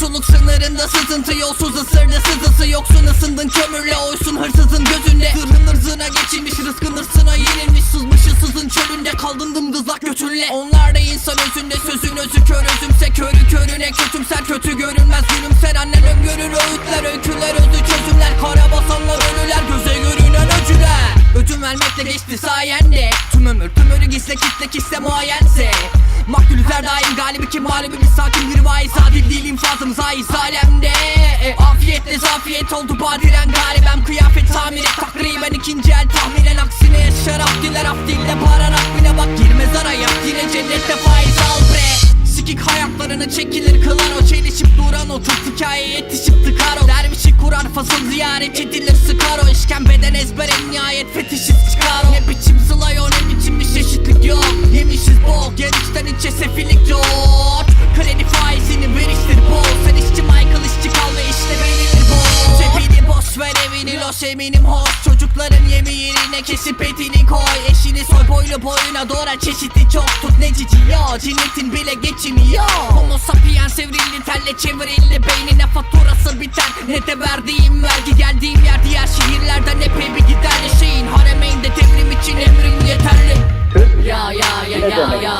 Yoksulluk sınırında sızıntı Yolsuz ısırdı sızısı Yoksun ısındın kömürle oysun hırsızın gözünde. Zırhın ırzına geçilmiş rızkın hırsına yenilmiş. Sızmışın sızın çölünde kaldın dımdızlak götünle. Onlar da insan özünde sözün özü kör özümse Körü körüne. Kötümser kötü görünmez gülümser Annen öngörür. Öğütler öyküler özü çözümler. Kara basanlar ölüler göze görünen öcüler. Ödün vermekle geçti sayende. Tüm ömür tüm ölü gizle kitle kiste muayense Maktulüzer daim galibi kim? Mağlubi bir sakin bir vaiz. Adil değil infazım zaiz alemde e, Afiyetle zafiyet oldu badiren garibem Kıyafet tamir et takriben ikinci el tahminen Aksine. Şarap diler af dille para rakbine bak. Girmez araya yine cennette faiz al bre. Sikik hayatlarını çekilir kılan o. Çelişip duran o tırt hikaye yetişip tıkar o. Dervişi kurar fasıl ziyaret edilir sıkar o. İşkembeden ezber en nihayet fetişist çıkar o. Ne biçim gel içten içe sefillik yok Kredi faizini veriştir bol. Sen işçi Michael işçi kal ve işte verilir bol. Cebini boş ver evini loş eminim hoş. Çocukların yemi yerine kesip etini koy. Eşini soy boylu boyuna doğra. Çeşitli çok Tut. Ne cici ya cinnetin bile geçiniyor. Homo sapiens evrildi telle çevrildi. Beynine faturası biter. Ne de verdiğim vergi geldiğim yer diğer şehirlerden epey bir giderli. Şeyin haremeynde devrim için emrin yeterli. Ya ya ya ya ya ya ya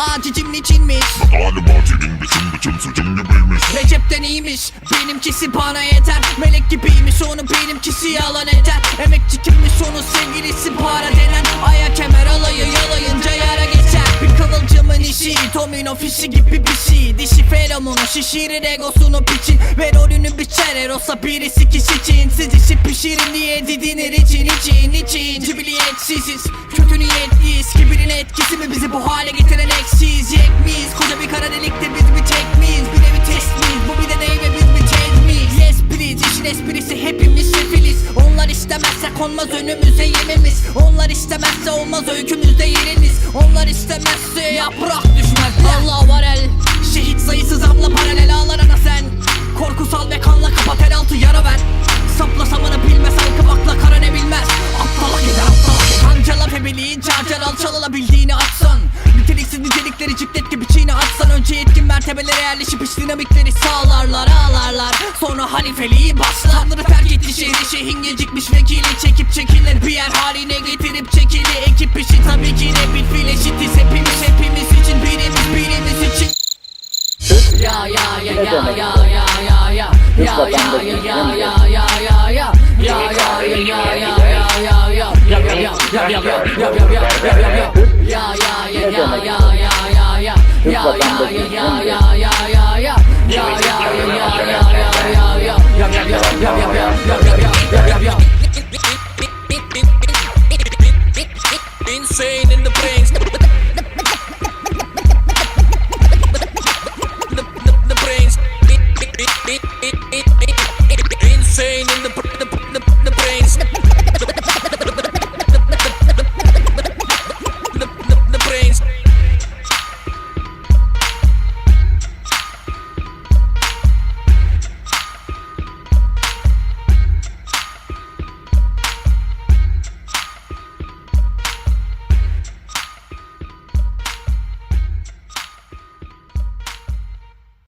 biriymiş Acicim niçinmiş Galiba senin biçim biçim suçun gibiymiş. Recep'ten iyiymiş. Benimkisi bana yeter. Melek gibiymiş. Onun benimkisi yalan eder. Emekçi kimmiş? Onun sevgilisi para denen. Aya kemer alayı yalayınca yara geçer. Bir kıvılcımın işi domino fişi gibi bir şey. Dişi feromonu şişirir egosunu piçin. Ve rolünü biçer. Erosa birisi kişi için Siz işi pişirin diye didinir. İçin için için. Cibiliyetsiziz kötü niyetliyiz. Kibirin konmaz önümüze yememiz Onlar istemezse olmaz öykümüzde yeriniz. Onlar istemezse yaprak düşmez. Allah var el Şehit sayısı zamla paralel ağlarana sen. Korkusal ve kanla kapat el altı yara ver. Sapla samanı bilmez halkı bakla kara ne bilmez. Aptala gider aptala Kancala febeliğin çarçar alçal alabildiğini açsan Niteliksiz nitelikleri ciklet gibi çiğne açsan Önce yetkin mertebelere yerleşip iç dinamikleri sağlarlar ağlarlar. Sonra halifeliği başlar. Tanrı terk etti şehri şeyhin gecikmiş haline getirip çekili ekip işi tabii ki rapid fleşitiz hepimiz hepimiz için birimiz birimiz için ya ya ya ya ya ya ya ya ya ya ya ya ya ya Yeah, yeah, yeah.